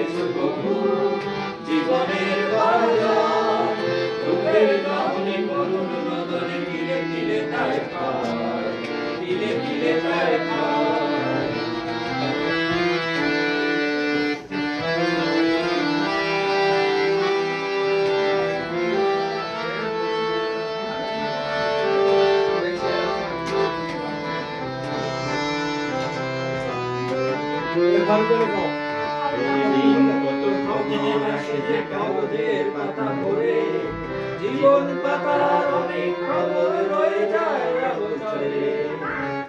দেখেছ প্রভু জীবনের বাজার দুঃখের দহনে করুণ প্রতিদিন কত খবর আসে যে কাগজের পাতা ভরে জীবন পাতার অনেক খবর রয়ে যায়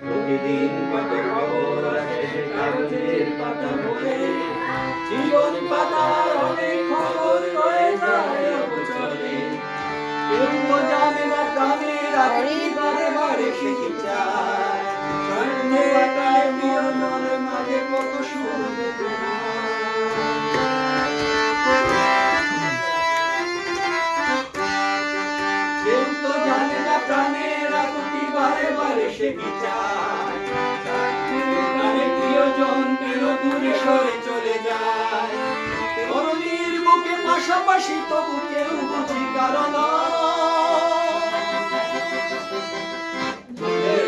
প্রতিদিন কত খবর আসে কাগজের পাতা ভরে জীবন পাতার অনেক খবর রয়ে যায় অগোচরে কেউ জানে না প্রাণের আগে বারে বারে প্রিয় মনের মাঝে কত আকুতি বারে বারে সে কি চায় প্রিয়জন কেন দূরে সরে চলে যায়? তরুণীর বুকে পাশাপাশি তবু কেউ বুঝি কারণ ফুলের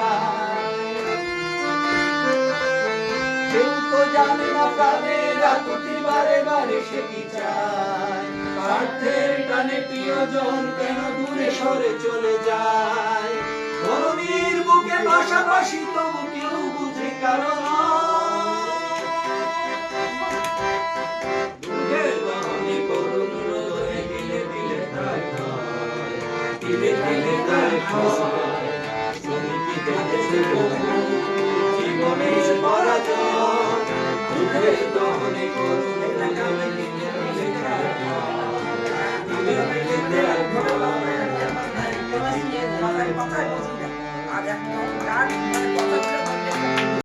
জানে না প্রাণের আকুতি বারে বারে সে কি চায়? স্বার্থের টানে প্রিয়জন কেন দূরে সরে চলে যায়? বুকে পাশাপাশি তবু কেউ বুঝে কারণ দুঃখের দহনে